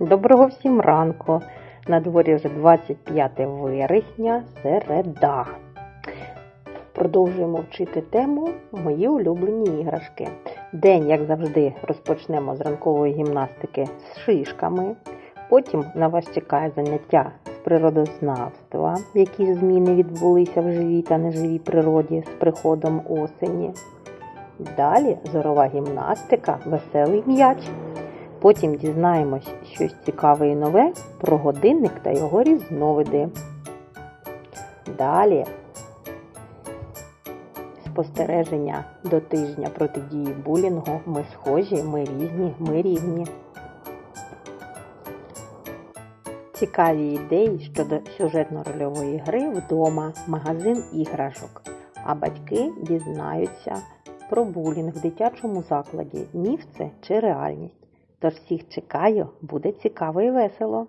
Доброго всім ранку. На дворі вже 25 вересня, середа. Продовжуємо вчити тему Мої улюблені іграшки. День, як завжди, розпочнемо з ранкової гімнастики з шишками. Потім на вас чекає заняття з природознавства, які зміни відбулися в живій та неживій природі з приходом осені. Далі зорова гімнастика, веселий м'яч. Потім дізнаємось щось цікаве і нове про годинник та його різновиди. Далі спостереження до тижня протидії булінгу. Ми схожі, ми різні, ми рівні. Цікаві ідеї щодо сюжетно-рольової гри вдома, магазин іграшок. А батьки дізнаються про булінг в дитячому закладі. Міф це чи реальність. Тож всіх чекаю, буде цікаво і весело.